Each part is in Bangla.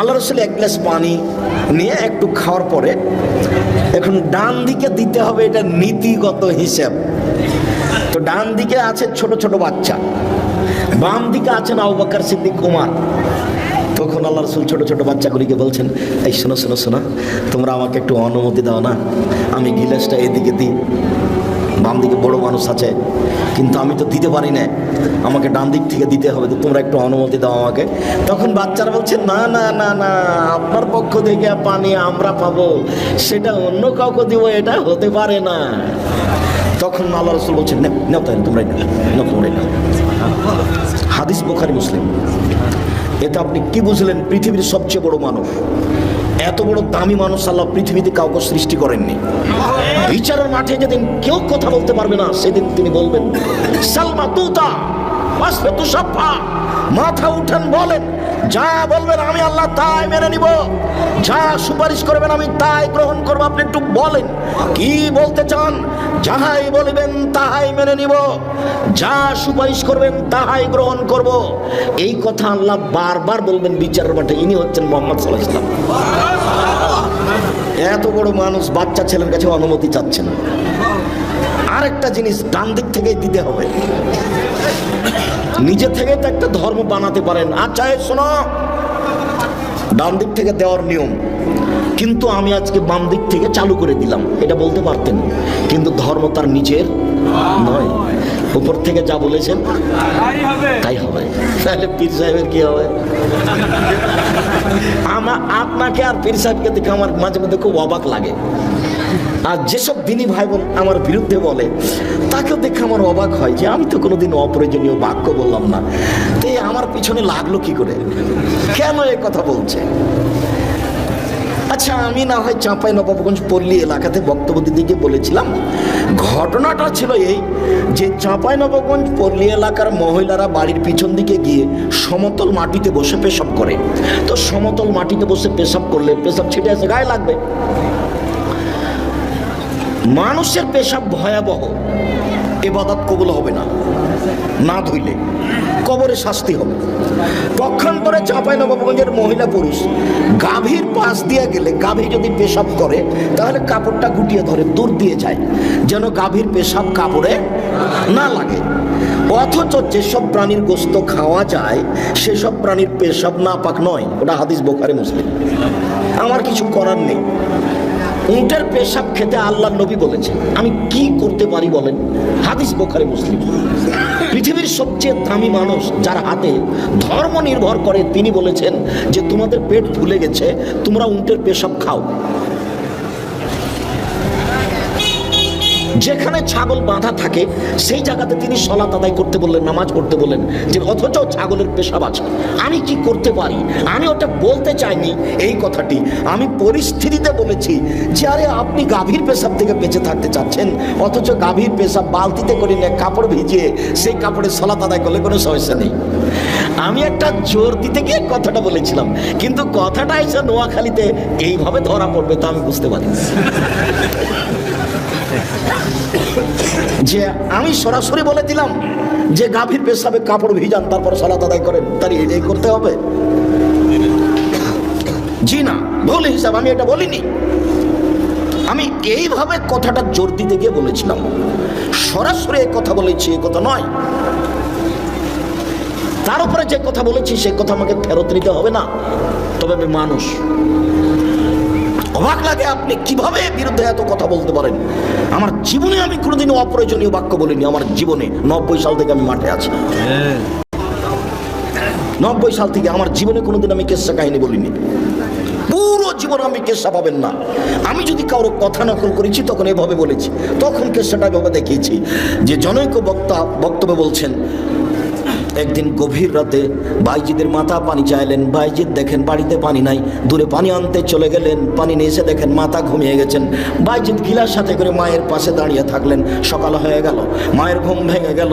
আল্লাহ রসুল এক গ্লাস পানি নিয়ে একটু খাওয়ার পরে এখন ডান দিকে দিতে হবে এটা নীতিগত হিসেব। তো ডান দিকে আছে ছোট ছোট বাচ্চা। বাম দিকে আছেন আবু বকর সিদ্দিক কুমার তখন আল্লাহ রসুল ছোট ছোট বাচ্চাগুলিকে বলছেন, এই শোনো শোনো শোনো, তোমরা আমাকে একটু অনুমতি দাও না, আমি গিলাসটা এদিকে দিই। বাম দিকে বড় মানুষ আছে। কিন্তু আমি তো দিতে পারি না। আমাকে ডান দিক থেকে দিতে হবে তো তোমরা একটু অনুমতি দাও আমাকে। তখন বাচ্চারা বলছে না না না না আপনার পক্ষ থেকে পানি আমরা পাবো। সেটা অন্য কাউকে দিব এটা হতে পারে না। তখন আল্লাহ রসুল বলছেন "নাও, তোমরাই নাও। হাদিস বোখারি মুসলিম। এতে আপনি কি বুঝলেন? পৃথিবীর সবচেয়ে বড় মানুষ। এত বড় দামি মানুষ আল্লাহ পৃথিবীতে কাউকে সৃষ্টি করেননি। বিচারের মাঠে যেদিন কেউ কথা বলতে পারবে না, সেদিন তিনি বলবেন, সালমা তুতা মাথা উঠেন বলেন, যা বলবেন আমি আল্লাহ তাই মেনে নিব, যা সুপারিশ করবেন আমি তাই গ্রহণ করব, আপনি একটু বলেন, কি বলতে চান? যাহাই বলিবেন, তাহাই মেনে নিব। যা সুপারিশ করবেন, তাহাই গ্রহণ করব। এই কথা আল্লাহ বারবার বলবেন বিচারের মাঠে। ইনি হচ্ছেন মোহাম্মদ সাল্লাহ ইসলাম এত বড় মানুষ বাচ্চা ছেলের কাছে অনুমতি চাচ্ছেন আরেকটা জিনিস ডান দিক থেকেই দিতে হবে। নিজে থেকে তো একটা ধর্ম বানাতে পারেন। আচ্ছা এই শোনো। ডান দিক থেকে দেওয়ার নিয়ম। কিন্তু আমি আজকে বাম দিক থেকে চালু করে দিলাম। এটা বলতে পারতেন। কিন্তু ধর্ম তার নিজের নয়। উপর থেকে যা বলেছেন তাই হবে। তাহলে পীর সাহেবের কি হবে? আমা আপনাকে আর পীর সাহেবকে দেখে আমার মাঝে মধ্যে খুব অবাক লাগে। আর যেসব দিনী ভাই বোন আমার বিরুদ্ধে বলে তাকেও দেখে আমার অবাক হয় যে আমি তো কোনোদিন অপ্রয়োজনীয় বাক্য বললাম না। তো আমার পিছনে লাগল কি করে? কেন এ কথা বলছে? আচ্ছা আমি না হয় চাঁপাই নবাবগঞ্জ পল্লী এলাকাতে বক্তব্য দিতে গিয়ে বলেছিলাম, ঘটনাটা ছিল এই যে চাঁপাই নবাবগঞ্জ পল্লী এলাকার মহিলারা বাড়ির পিছন দিকে গিয়ে সমতল মাটিতে বসে পেশাব করে। তো সমতল মাটিতে বসে পেশাব করলে পেশাব ছিটে আসে গায়ে লাগবে। মানুষের পেশাব ভয়াবহ। এবাদত কবুল হবে না। না ধুইলে কবরে শাস্তি হবে। পক্ষান্তরে চাঁপাই নবাবগঞ্জের মহিলা পুরুষ গাভীর পাশ দিয়ে গেলে গাভী যদি পেশাব করে, তাহলে কাপড়টা গুটিয়ে ধরে দূর দিয়ে যায়, যেন গাভীর পেশাব কাপড়ে না লাগে। অথচ যেসব প্রাণীর গোস্ত খাওয়া যায়, সেসব প্রাণীর পেশাব না পাক নয়। ওটা হাদিস বোখারে, মুসলিম। আমার কিছু করার নেই। উটের পেশাব খেতে আল্লাহ নবী বলেছে। আমি কি করতে পারি বলেন? হাদিস বোখারে, মুসলিম। পৃথিবীর সবচেয়ে দামি মানুষ যার হাতে ধর্ম নির্ভর করে, তিনি বলেছেন যে তোমাদের পেট ফুলে গেছে, তোমরা উটের পেশাব খাও। যেখানে ছাগল বাঁধা থাকে, সেই জায়গাতে তিনি সলাত আদায় করতে বললেন, নামাজ পড়তে বললেন যে, অথচ ছাগলের পেশাব আছে। আমি কি করতে পারি? আমি ওটা বলতে চাইনি। এই কথাটি আমি পরিস্থিতিতে বলেছি যে, আরে, আপনি গাভীর পেশাব থেকে বেঁচে থাকতে চাচ্ছেন। অথচ গাভীর পেশাব বালতিতে করে নিয়ে কাপড় ভিজিয়ে সেই কাপড়ে সলাত আদায় করলে কোনো সমস্যা নেই। আমি একটা জোর দিতে গিয়ে কথাটা বলেছিলাম, কিন্তু কথাটা এসে নোয়াখালীতে এইভাবে ধরা পড়বে তা আমি বুঝতে পারি যে আমি সরাসরি বলে দিলাম যে গাভীর পেশাবে কাপড় ভিজান, তারপর সালাত আদায় করেন তার এটাই করতে হবে। জি না, ভুল হিসাব, আমি এটা বলিনি। আমি এইভাবে কথাটা জোর দিতে গিয়ে বলেছিলাম। সরাসরি এই কথা বলেছি, এ কথা নয়। তার উপরে যে কথা বলেছি, সে কথা আমাকে ফেরত নিতে হবে না। তবে আমি মানুষ। অবাক লাগে আপনি কীভাবে বিরুদ্ধে এত কথা বলতে পারেন? আমার জীবনে আমি কোনোদিন অপ্রয়োজনীয় বাক্য বলিনি, আমার জীবনে নব্বই সাল থেকে আমি মাঠে আছি। নব্বই সাল থেকে আমার জীবনে কোনোদিন আমি কেসা কাহিনী বলিনি। পুরো জীবন আমি কেসা পাবেন না। আমি যদি কারও কথা নকল করেছি, তখন এভাবে বলেছি। তখন কেসাটা এভাবে দেখিয়েছি যে জনৈক বক্তা বক্তব্য বলছেন একদিন গভীর রাতে বাইজিদের মাথা পানি চাইলেন। বাইজিদ দেখেন বাড়িতে পানি নাই, দূরে পানি আনতে চলে গেলেন। পানি নিয়ে এসে দেখেন মাথা ঘুমিয়ে গেছেন। বাইজিদ গিলার সাথে করে মায়ের পাশে দাঁড়িয়ে থাকলেন। সকাল হয়ে গেল, মায়ের ঘুম ভেঙে গেল।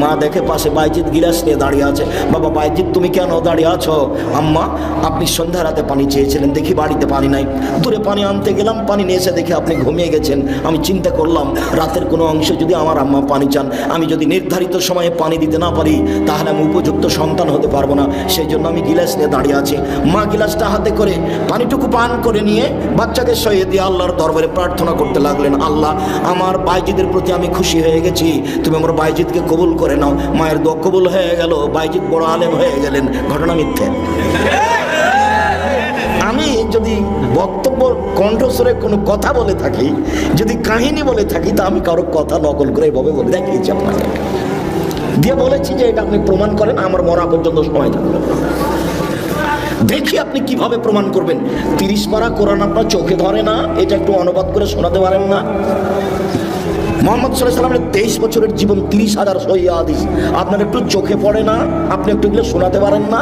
মা দেখে পাশে বাইজিদ গিলাস নিয়ে দাঁড়িয়ে আছে। বাবা, বাইজিদ, তুমি কেন দাঁড়িয়ে আছো? আম্মা, আপনি সন্ধ্যা রাতে পানি চেয়েছিলেন, দেখি বাড়িতে পানি নাই। দূরে পানি আনতে গেলাম, পানি নিয়ে এসে দেখে আপনি ঘুমিয়ে গেছেন। আমি চিন্তা করলাম, রাতের কোনো অংশে যদি আমার আম্মা পানি চান, আমি যদি নির্ধারিত সময়ে পানি দিতে না পারি, তাহলে আমি উপযুক্ত সন্তান হতে পারব না। সেই জন্য আমি গিলাস নিয়ে দাঁড়িয়ে আছি। মা গিলাসটা হাতে করে পানিটুকু পান করে নিয়ে বাচ্চাকে সইয়ে দিয়ে আল্লাহর দরবারে প্রার্থনা করতে লাগলেন। আল্লাহ, আমার বাইজিদের প্রতি আমি খুশি হয়ে গেছি। তুমি আমার বাইজিদকে কবুল করে নাও। মায়ের দোয়া কবুল হয়ে গেল। বাইজিদ বড় আলেম হয়ে গেলেন। ঘটনা মিথ্যে। আমি যদি বক্তব্য কণ্ঠস্বরে কোনো কথা বলে থাকি, যদি কাহিনী বলে থাকি, তা আমি কারও কথা নকল করে এভাবে বলে দেখিয়েছি আপনাকে দিয়ে বলেছি যে এটা আপনি প্রমাণ করেন, আমার মরা পর্যন্ত সময় থাকবে দেখি আপনি কীভাবে প্রমাণ করবেন। তিরিশ পারা কোরআন আপনার চোখে ধরে না, এটা একটু অনুবাদ করে শোনাতে পারেন না? মোহাম্মদ সাল্লামের তেইশ বছরের জীবন তিরিশ হাজার আপনার একটু চোখে পড়ে না, আপনি একটু শোনাতে পারেন না?